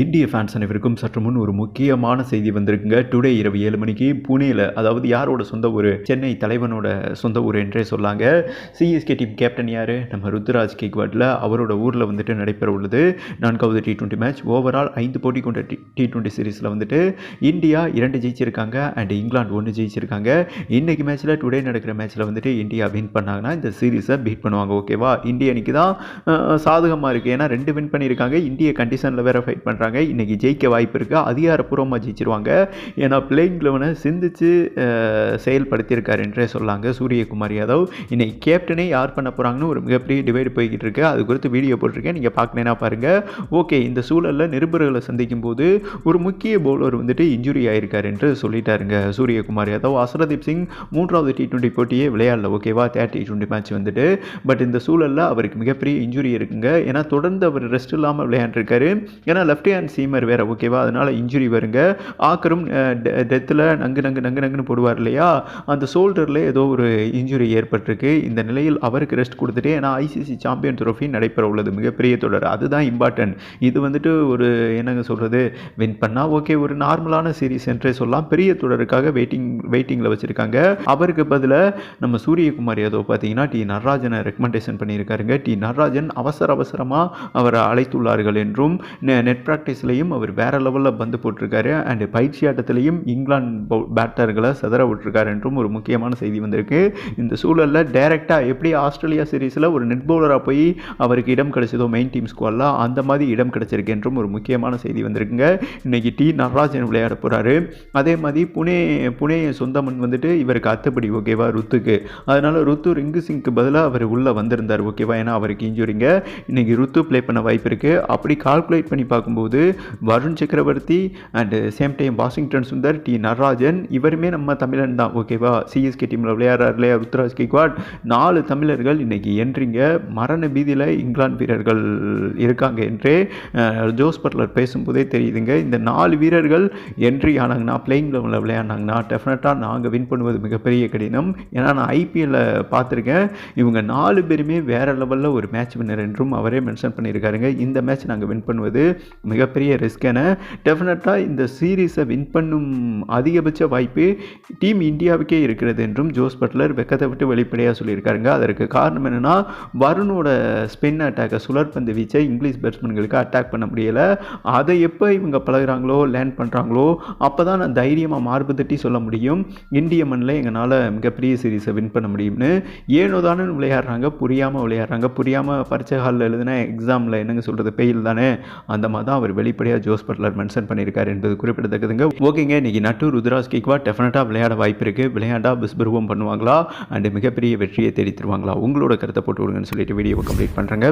இந்திய ஃபேன்ஸ் அனைவருக்கும் சற்று முன் ஒரு முக்கியமான செய்தி வந்திருக்குங்க. டுடே இரவு ஏழு மணிக்கு புனேல அதாவது யாரோட சொந்த ஊர்? சென்னை தலைவனோட சொந்த ஊர் என்றே சொல்லாங்க. சிஎஸ்கே டீம் கேப்டன் யார்? நம்ம ருத்ராஜ் கேக்வாட்டில் அவரோட ஊரில் வந்துட்டு நடைபெற உள்ளது. நான்காவது டி டுவெண்ட்டி மேட்ச் ஓவரால் ஐந்து போட்டி கொண்ட டி டி டுவெண்ட்டி சீரீஸில் வந்துட்டு இந்தியா இரண்டு ஜெயிச்சிருக்காங்க அண்ட் இங்கிலாந்து ஒன்று ஜெயிச்சிருக்காங்க. இன்னைக்கு மேட்ச்சில் டுடே நடக்கிற மேட்ச்சில் வந்துட்டு இந்தியா வின் பண்ணாங்கன்னா இந்த சீரீஸை பீட் பண்ணுவாங்க ஓகேவா இந்திய அன்னைக்கு தான் சாதகமாக இருக்குது ஏன்னா ரெண்டு வின் பண்ணியிருக்காங்க இந்திய கண்டிஷனில் வேறு ஃபைட் பண்ணுறாங்க இன்றைக்கி ஜெயிக்க வாய்ப்பு இருக்குது அதிகாரப்பூர்வமாக ஜெயிச்சிருவாங்க. ஏன்னா பிளேயிங் லெவனை சிந்திச்சு அஹ், செயல்படுத்தியிருக்காரு என்றே சொல்லாங்க. சூரியகுமார் யாதவ். இன்னைக்கு கேப்டனே யார் பண்ண போகிறாங்கன்னு ஒரு மிகப்பெரிய டிவைடு போய்கிட்டு இருக்கு. அது குறித்து வீடியோ போட்டிருக்கேன். நீங்கள் பார்க்கணுன்னா பாருங்கள் ஓகே இந்த சூழலில் நிருபர்களை சந்திக்கும் போது ஒரு முக்கிய பவுலர் வந்துட்டு இன்ஜுரி ஆயிருக்கார் என்று சொல்லிட்டாருங்க. சூரியகுமார் யாதவ் அசரதீப் சிங் மூன்றாவது டி டுவெண்ட்டி போட்டியே விளையாடல. ஓகேவா தேர்ட் டி டுவெண்ட்டி மேட்ச் வந்துட்டு. பட் இந்த சூழலில் அவருக்கு மிகப்பெரிய இன்ஜுரி இருக்குங்க. ஏன்னா தொடர்ந்து அவர் ரெஸ்ட் இல்லாமல் விளையாண்டுருக்காரு. ஏன்னா லெஃப்ட் ஹேண்ட் சீமர் வேறு ஓகேவா அதனால் இன்ஜுரி வருங்க. ஆக்கரும் டெத்தில் நங்கு நங்கு நங்கு நங்குன்னு போடுவார் இல்லையா? அந்த ஷோல்டரில் ஏதோ ஒரு இன்ஜுரி ஏற்பட்டிருக்கு. இந்த நிலையில் அவருக்கு ரெஸ்ட் கொடுத்துட்டு ஏன்னா ஐசிசி சாம்பியன் ட்ரோஃபி நடைபெற உள்ளது. மிகப்பெரிய தொடர். அதுதான் இம்பார்ட்டன்ட் இது வந்துட்டு ஒரு என்னங்க சொல்கிறது வின் பண்ணால் ஓகே ஒரு நார்மலான சீரிஸ் என்றே சொல்லலாம். பெரிய தொடருக்காக வெயிட்டிங் வெயிட்டிங்கில் வச்சுருக்காங்க. அவருக்கு பதிலாக நம்ம சூரியகுமார் யாதவ் பார்த்தீங்கன்னா டி. நடராஜனை ரெக்கமெண்டேஷன் பண்ணியிருக்காருங்க. டி. நடராஜன் அவசர அவசரமாக அவரை அழைத்துள்ளார்கள் என்றும் நெட் ப்ராக்டிஸ்லேயும் அவர் வேறு லெவலில் பந்து போட்டிருக்காரு. அண்ட் பயிற்சி ஆட்டத்திலையும் இங்கிலாந்து பேட்டர்களை செதற விட்டுருக்காரு என்றும் ஒரு முக்கியமான செய்தி வந்திருக்கு. இந்த சூழலில் டைரெக்டாக எப்படி ஆஸ்திரேலியா சீரீஸில் ஒரு நெட் பவுலராக போய் அவருக்கு இடம் கிடைச்சதோ மெயின் டீம் ஸ்குவாடில் அந்த மாதிரி இடம் கிடைச்சிருக்கு என்றும் ஒரு முக்கியமான செய்தி வந்திருக்குங்க. இன்றைக்கி டி நடராஜன் விளையாட போகிறாரு அதே மாதிரி புனே புனே சொந்தமன் வந்துட்டு இவருக்கு அத்தப்படி ஓகேவா ருத்துக்கு. அதனால் ருத்து ரிங்கு சிங்க்கு பதிலாக அவர் உள்ளே வந்திருந்தார் ஓகேவா ஏன்னா அவருக்கு இன்ஜுரிங்க இன்றைக்கி ருத்து ப்ளே பண்ண வாய்ப்பு இருக்குது அப்படி கால்குலேட் பண்ணி பார்க்கும்போது Varun Chakravarthy and same time Washington Sundar T Natarajan இவருமே நம்ம தமிழன் தான் ஓகேவா சிஎஸ்கே டீமில் விளையாடுறாரு இல்லையா? ருத்ராஜ் கிக்வாட் நாலு தமிழர்கள் இன்றைக்கி என்றீங்க மரண பீதியில் இங்கிலாந்து வீரர்கள் இருக்காங்க என்றே ஜோஸ் பட்லர் பேசும்போதே தெரியுதுங்க. இந்த நாலு வீரர்கள் என்ட்ரி ஆனாங்கன்னா பிளேயிங் லெவலில் விளையாடினாங்கன்னா டெஃபினட்டாக நாங்கள் வின் பண்ணுவது மிகப்பெரிய கடினம். ஏன்னா நான் ஐபிஎல்ல பார்த்துருக்கேன். இவங்க நாலு பேருமே வேறு லெவலில் ஒரு மேட்ச் வின்னர் என்றும் அவரே மென்ஷன் பண்ணியிருக்காருங்க. இந்த மேட்ச் நாங்கள் வின் பண்ணுவது மிகப்பெரிய ரிஸ்க் என டெஃபினட்டாக இந்த சீரீஸை வின் பண்ணும் அதிகபட்ச வாய்ப்பு டீம் இந்தியாவுக்கே இருக்கிறது என்றும் ஜோஸ் பட்லர் வெக்கத்தை விட்டு வெளிப்படையாக சொல்லியிருக்காருங்க. அதற்கு காரணம் என்னென்னா வருணோட ஸ்பின் அட்டாக்கை சுழற்பந்து வீச்சை இங்கிலீஷ் பேட்ஸ்மேன்களுக்கு அட்டாக் பண்ண முடியலை. அதை எப்போ இவங்க பழகுறாங்களோ லேர்ன் பண்ணுறாங்களோ அப்போ தான் நான் தைரியமாக மார்பு தட்டி சொல்ல முடியும். இந்திய மண்ணில் எங்களால் மிகப்பெரிய சீரீஸை வின் பண்ண முடியும்னு. ஏனோ தானே விளையாடுறாங்க புரியாமல் விளையாடுறாங்க. புரியாமல் பரீட்சை ஹாலில் எழுதுன எக்ஸாமில் என்னங்க சொல்கிறது பெயில் தானே? அந்த மாதிரி தான் அவர் வெளிப்படையாக ஜோஸ் பட்லர் மென்ஷன் பண்ணியிருக்காரு என்பது குறிப்பிடத்தக்கதுங்க. ஓகேங்க இன்னைக்கு நட்டு ருத்ராஸ் கிக்வா டெஃபினட்டாக விளையாட வாய்ப்பு இருக்குது விளையாண்டா பிஸ்பருவம் பண்ணுவாங்களா? அண்ட் மிகப்பெரிய வெற்றியை தேடி தருவாங்களா? உங்களோட கருத்தை போட்டு விடுங்கன்னு சொல்லிட்டு வீடியோவை கம்ப்ளீட் பண்ணுறேங்க